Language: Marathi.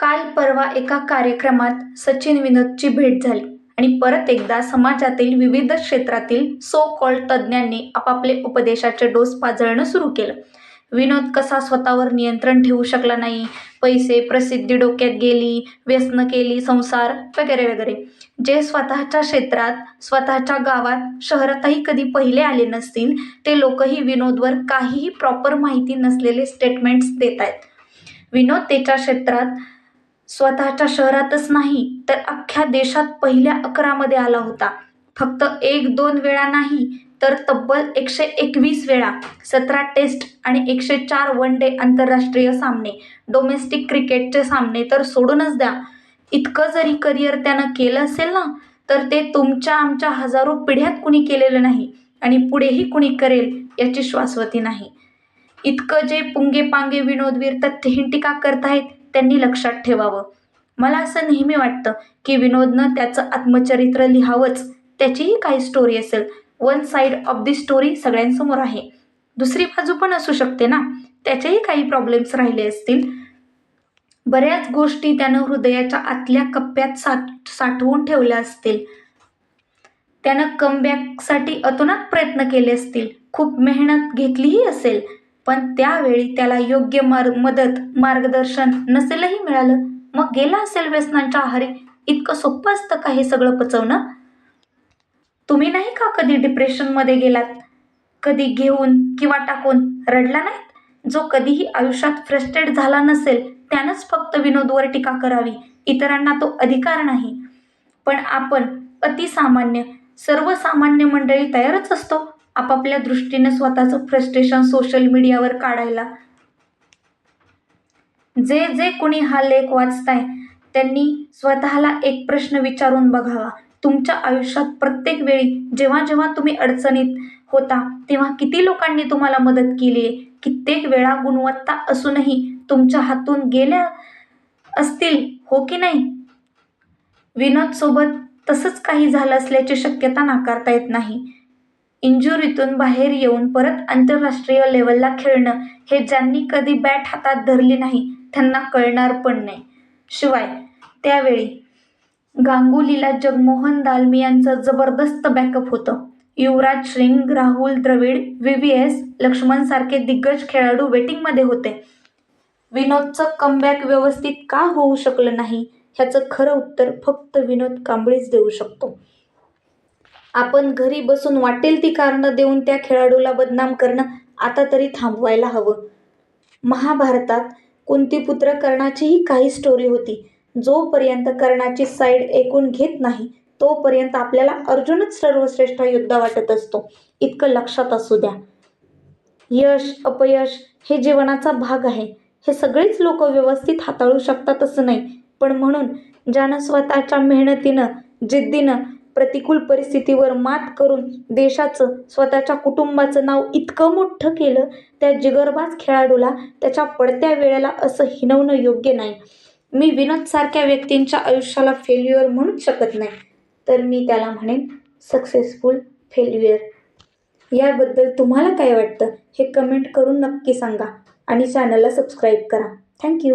काल परवा एका कार्यक्रमात सचिन विनोदची भेट झाली आणि परत एकदा समाजातील विविध क्षेत्रातील सो कॉल्ड तज्ज्ञांनी आपापले उपदेशाचे डोस पाजळणं सुरू केलं. विनोद कसा स्वतःवर नियंत्रण ठेवू शकला नाही? पैसे प्रसिद्धी डोक्यात गेली व्यसन केली संसार वगैरे वगैरे. जे स्वतःच्या क्षेत्रात स्वतःच्या गावात शहरातही कधी पहिले आले नसतील ते लोकही विनोदवर काहीही प्रॉपर माहिती नसलेले स्टेटमेंट्स देत आहेत विनोद त्याच्या क्षेत्रात स्वतःच्या शहरातच नाही तर अख्ख्या देशात पहिल्या अकरामध्ये आला होता. फक्त एक दोन वेळा नाही तर तब्बल एकशे एकवीस वेळा. सतरा टेस्ट आणि एकशे चार वन डे आंतरराष्ट्रीय सामने. डोमेस्टिक क्रिकेटचे सामने तर सोडूनच द्या. इतकं जरी करिअर त्यानं केलं असेल ना तर ते तुमच्या आमच्या हजारो पिढ्यात कुणी केलेलं नाही आणि पुढेही कुणी करेल याची श्वासवती नाही. इतकं जे पुंगे पांगे विनोदवीर तथ्यहीन टीका करतायत त्यांनी लक्षात ठेवावं. मला असं नेहमी वाटतं की विनोदनं त्याचं आत्मचरित्र लिहावंच. त्याचीही काही स्टोरी असेल. One side of the story सगळ्यांसमोर आहे. दुसरी बाजू पण असू शकते ना? त्याचेही काही प्रॉब्लेम्स राहिले असतील. बऱ्याच गोष्टी त्यानं हृदयाच्या आतल्या कप्प्यात साठ साठवून ठेवल्या असतील. त्यानं कमबॅकसाठी अतोनात प्रयत्न केले असतील. खूप मेहनत घेतलीही असेल. पण त्यावेळी त्याला योग्य मार मदत मार्गदर्शन नसेलही मिळालं. मग गेला असेल व्यसनांच्या आहारी. इतकं सोपं असतं का हे सगळं पचवणं? तुम्ही नाही का कधी डिप्रेशनमध्ये गेलात? कधी घेऊन किंवा टाकून रडला नाहीत? जो कधीही आयुष्यात फ्रस्ट्रेट झाला नसेल त्यानंच फक्त विनोदवर टीका करावी. इतरांना तो अधिकार नाही. पण आपण अतिसामान्य सर्वसामान्य मंडळी तयारच असतो. आपापल्या दृष्टीने स्वतःचं फ्रस्ट्रेशन सोशल मीडियावर काढायला. जे जे कुणी हा लेख वाचताय त्यांनी स्वतःला एक प्रश्न विचारून बघावा. तुमच्या आयुष्यात प्रत्येक वेळी जेव्हा जेव्हा तुम्ही अडचणीत होता तेव्हा किती लोकांनी तुम्हाला मदत केली आहे कित्येक वेळा गुणवत्ता असूनही तुमच्या हातून गेल्या असतील हो की नाही? विनोद सोबत तसंच काही झालं असल्याची शक्यता नाकारता येत नाही. इंजुरीतून बाहेर येऊन परत आंतरराष्ट्रीय लेवलला खेळणं हे ज्यांनी कधी बॅट हातात धरली नाही त्यांना कळणार पण नाही. शिवाय त्यावेळी गांगुलीला जगमोहन दालमियांचं जबरदस्त बॅकअप होतं. Yuvraj Singh Rahul Dravid V V S लक्ष्मणसारखे दिग्गज खेळाडू वेटिंगमध्ये होते. विनोदचं कमबॅक व्यवस्थित का होऊ शकलं नाही ह्याचं खरं उत्तर फक्त विनोद कांबळीच देऊ शकतो. आपण घरी बसून वाटेल ती कारणं देऊन त्या खेळाडूला बदनाम करणं आता तरी थांबवायला हवं. महाभारतात कुंतीपुत्र कर्णाचीही काही स्टोरी होती. जोपर्यंत कर्णाची साईड ऐकून घेत नाही तोपर्यंत आपल्याला अर्जुनच सर्वश्रेष्ठ योद्धा वाटत असतो. इतकं लक्षात असू द्या. यश अपयश हे जीवनाचा भाग आहे. हे सगळेच लोक व्यवस्थित हाताळू शकतात असं नाही. पण म्हणून ज्यानं स्वतःच्या मेहनतीनं जिद्दीनं प्रतिकूल परिस्थितीवर मात करून देशाचं स्वतःच्या कुटुंबाचं नाव इतकं मोठं केलं त्या जिगरबाज खेळाडूला त्याच्या पडत्या वेळेला असं हिनवणं योग्य नाही. मी विनोदसारख्या व्यक्तींच्या आयुष्याला फेल्युअर म्हणूच शकत नाही. तर मी त्याला म्हणेन सक्सेसफुल फेल्युअर याबद्दल तुम्हाला काय वाटतं? हे कमेंट करून नक्की सांगा आणि चॅनलला सबस्क्राईब करा. थँक्यू